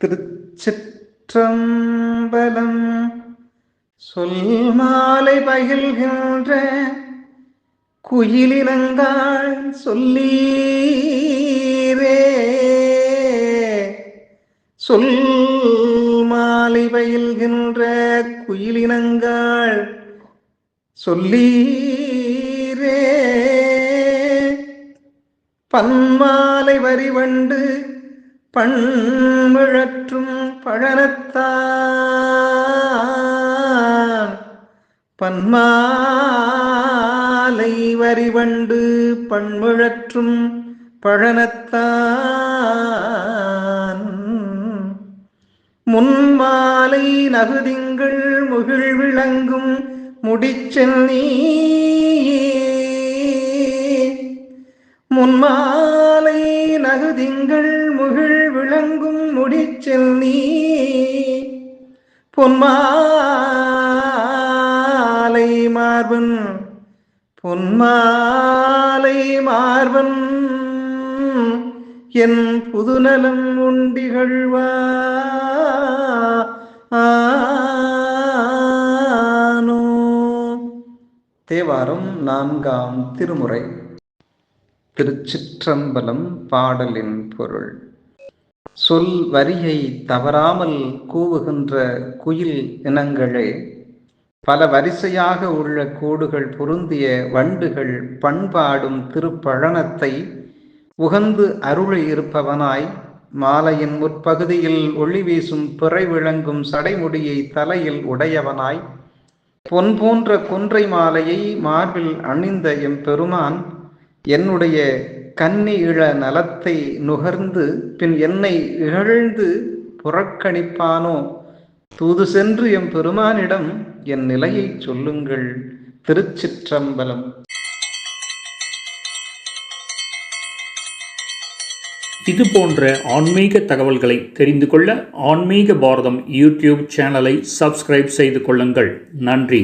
திருச்சிற்றம்பலம் சொல் மாலை பயில்கின்ற குயிலினங்காள் சொல்லீரே. சொல் மாலை பயில்கின்ற குயிலினங்காள் சொல்லீரே. பன்மாலை வரிவண்டு பண்மிழற்றும் பழனத்தான் பன்மாலை வரிவண்டு பண்மிழற்றும் பழனத்தான் முன்மாலை நகுதிங்கள் முகிழ் விளங்கும் முடிச்சென்னீ முன்மாலை நகுதிங்கள் முகிழ் விளங்கும் முடிச்செல் நீ பொன்மாலை மார்பன் பொன்மாலை மார்பன் என் புதுநலம் உண்டிகழ்வா தேவாரம் நான்காம் திருமுறை திருச்சிற்றம்பலம் பாடலின் பொருள். சொல் வரியை தவறாமல் கூவுகின்ற குயில் இனங்களே பல வரிசையாக உள்ள கூடுகள் பொருந்திய வண்டுகள் பண்பாடும் திருப்பழனத்தை உகந்து அருளை இருப்பவனாய் மாலையின் முற்பகுதியில் ஒளி வீசும் பிறை விளங்கும் சடைமுடியை தலையில் உடையவனாய் பொன் போன்ற கொன்றை மாலையை மார்பில் அணிந்த எம் பெருமான் என்னுடைய கன்னி இழ நலத்தை நுகர்ந்து பின் என்னை இகழ்ந்து புறக்கணிப்பானோ? தூது சென்று எம் பெருமானிடம் என் நிலையை சொல்லுங்கள். திருச்சிற்றம்பலம். இது போன்ற ஆன்மீக தகவல்களை தெரிந்து கொள்ள ஆன்மீக பாரதம் யூடியூப் சேனலை சப்ஸ்கிரைப் செய்து கொள்ளுங்கள். நன்றி.